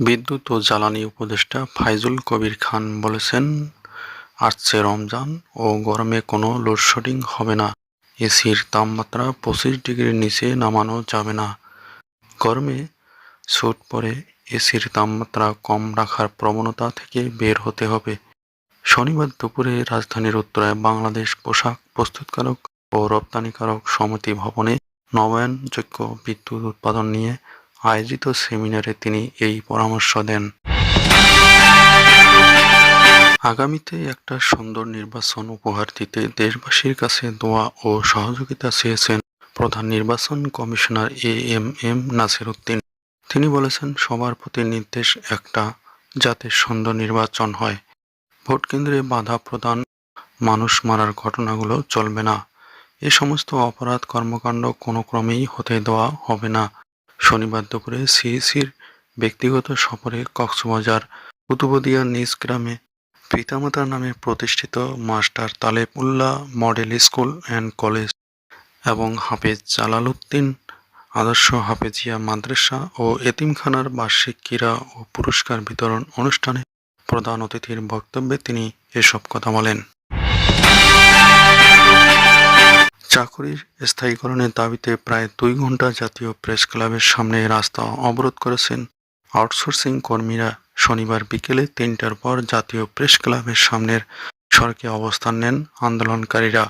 বিদ্যুৎ ও জ্বালানি উপদেষ্টা ফাইজুল কবির খান বলেছেন আসছে রমজান ও গরমে কোনো লোডশেডিং হবে না। এসির তাপমাত্রা পঁচিশ ডিগ্রির নিচে নামানো যাবে না। গরমে ছুট পরে এসির তাপমাত্রা কম রাখার প্রবণতা থেকে বের হতে হবে। শনিবার দুপুরে রাজধানীর উত্তরায় বাংলাদেশ পোশাক প্রস্তুতকারক ও রপ্তানিকারক সমিতি ভবনে নবায়নযোগ্য বিদ্যুৎ উৎপাদন নিয়ে আয়োজিত সেমিনারে তিনি এই পরামর্শ দেন। আগামীতে একটা সুন্দর নির্বাচন উপহার দিতে দেশবাসীর কাছে দোয়া ও সহযোগিতা চেয়েছেন প্রধান নির্বাচন commissioner A M M Nasir Uddin তিনি বলেছেন, সবার প্রতি নির্দেশ একটা, যাতে সুন্দর নির্বাচন হয়। ভোট কেন্দ্রে বাধা প্রদান, মানুষ মারার ঘটনাগুলো চলবে না। এ সমস্ত অপরাধ কর্মকাণ্ড কোনো ক্রমেই হতে দেওয়া হবে না। শনিবার দুপুরে সিইসির ব্যক্তিগত সফরে কক্সবাজার কুতুবদিয়া নিজ গ্রামে পিতামাতার নামে প্রতিষ্ঠিত master Taleb Ullah model school and college এবং হাফেজ জালালউদ্দিন, আদর্শ হাফেজিয়া মাদ্রাসা ও এতিমখানার বার্ষিক ক্রীড়া ও পুরস্কার বিতরণ অনুষ্ঠানে প্রধান অতিথির বক্তব্যে তিনি এসব কথা বলেন। চাকরির স্থায়ীকরণের দাবিতে প্রায় দুই ঘণ্টা জাতীয় প্রেস ক্লাবের সামনে রাস্তা অবরোধ করেছেন আউটসোর্সিং কর্মীরা। শনিবার বিকেলে তিনটার পর জাতীয় প্রেস ক্লাবের সামনের সড়কে অবস্থান নেন আন্দোলনকারীরা।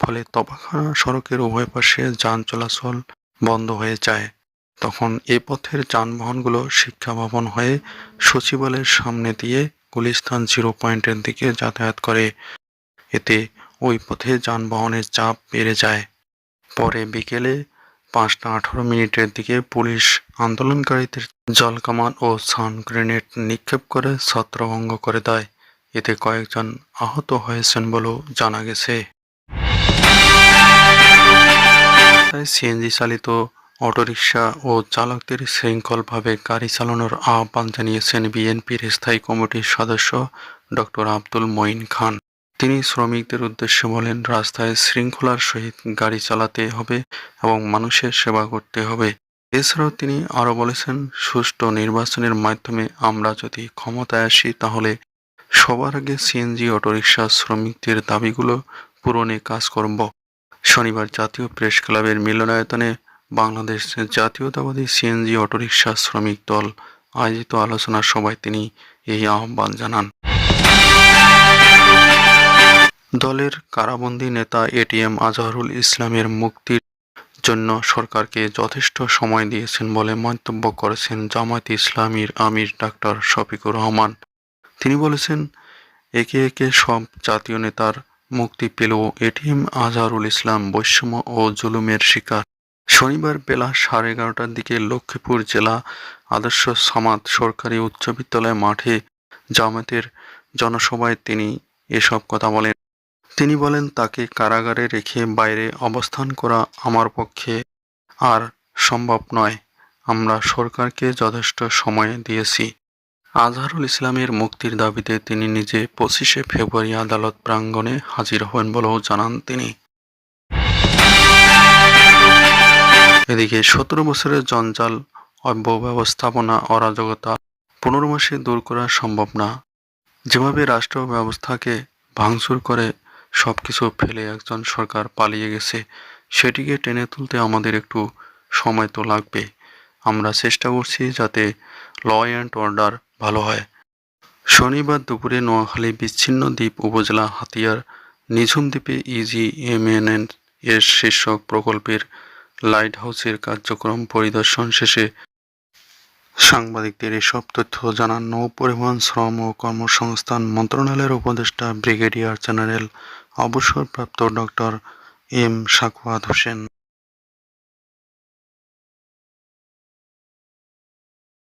ফলে তবাখানা সড়কের উভয় পাশে যান চলাচল বন্ধ হয়ে যায়। তখন এ পথের যানবাহনগুলো শিক্ষা ভবন হয়ে সচিবালয়ের সামনে দিয়ে গুলিস্তান জিরো পয়েন্টের দিকে যাতায়াত করে। এতে ওই পথে যানবাহনের চাপ বেড়ে যায়। পরে বিকেলে পাঁচটা আঠারো মিনিটের দিকে পুলিশ আন্দোলনকারীদের জলকামান ও সান গ্রেনেড নিক্ষেপ করে ছত্রভঙ্গ করে দেয়। এতে কয়েকজন আহত হয়েছেন বলেও জানা গেছে। সিএনজি চালিত অটোরিকশা ও চালকদের শৃঙ্খলভাবে গাড়ি চালানোর আহ্বান জানিয়েছেন বিএনপির স্থায়ী কমিটির সদস্য ডক্টর আব্দুল মঈন খান। তিনি শ্রমিকদের উদ্দেশ্যে বলেন, রাস্তায় শৃঙ্খলার সহিত গাড়ি চালাতে হবে এবং মানুষের সেবা করতে হবে। এছাড়াও তিনি আরও বলেছেন, সুষ্ঠু নির্বাচনের মাধ্যমে আমরা যদি ক্ষমতায় আসি, তাহলে সবার আগে সিএনজি, অটোরিকশা, শ্রমিকদের দাবিগুলো পূরণে কাজ করব। শনিবার জাতীয় প্রেস ক্লাবের মিলনায়তনে বাংলাদেশ জাতীয়তাবাদী সিএনজি, অটোরিকশা, শ্রমিক দল আয়োজিত আলোচনা সভায় তিনি এই আহ্বান জানান। দলের কারাবন্দী নেতা এটিএম আজহারুল ইসলামের মুক্তির জন্য সরকারকে যথেষ্ট সময় দিয়েছেন বলে মন্তব্য করেছেন জামায়াত ইসলামীর আমির ডাক্তার শফিকুর রহমান। তিনি বলেছেন, একে একে সব জাতীয় নেতার মুক্তি পেলেও এটিএম আজহারুল ইসলাম বৈষম্য ও জুলুমের শিকার। শনিবার বেলা সাড়ে এগারোটার দিকে লক্ষ্মীপুর জেলা আদর্শ সামাদ সরকারি উচ্চ বিদ্যালয় মাঠে জামায়াতের জনসভায় তিনি এসব কথা বলেন। তিনি বলেন, তাকে কারাগারে রেখে বাইরে অবস্থান করা আমার পক্ষে আর সম্ভব নয়। আমরা সরকারকে যথেষ্ট সময় দিয়েছি। আজহারুল ইসলামের মুক্তির দাবিতে তিনি নিজে পঁচিশে ফেব্রুয়ারি আদালত প্রাঙ্গণে হাজির হবেন বলেও জানান তিনি। এদিকে সতেরো বছরের জঞ্জাল অব্যবস্থাপনা অরাজকতা পনেরো মাসে দূর করা সম্ভব না। যেভাবে রাষ্ট্র ব্যবস্থাকে ভাঙচুর করে সব কিছু ফেলে একজন সরকার পালিয়ে গেছে। সেটিকে টেনে তুলতে আমাদের একটু সময় তো লাগবে। আমরা চেষ্টা করছি যাতে ল অ্যান্ড অর্ডার ভালো হয়। শনিবার দুপুরে নোয়াখালী বিচ্ছিন্ন দ্বীপ উপজেলা হাতিয়ার নিঝুম দ্বীপে ইজি এমএনএন এর শীর্ষক প্রকল্পের লাইট হাউসের কার্যক্রম পরিদর্শন শেষে সাংবাদিকদের এসব তথ্য জানান নৌ পরিবহন শ্রম ও কর্মসংস্থান মন্ত্রণালয়ের উপদেষ্টা ব্রিগেডিয়ার জেনারেল অবসরপ্রাপ্ত ডক্টর এম সাকুয়াত হোসেন।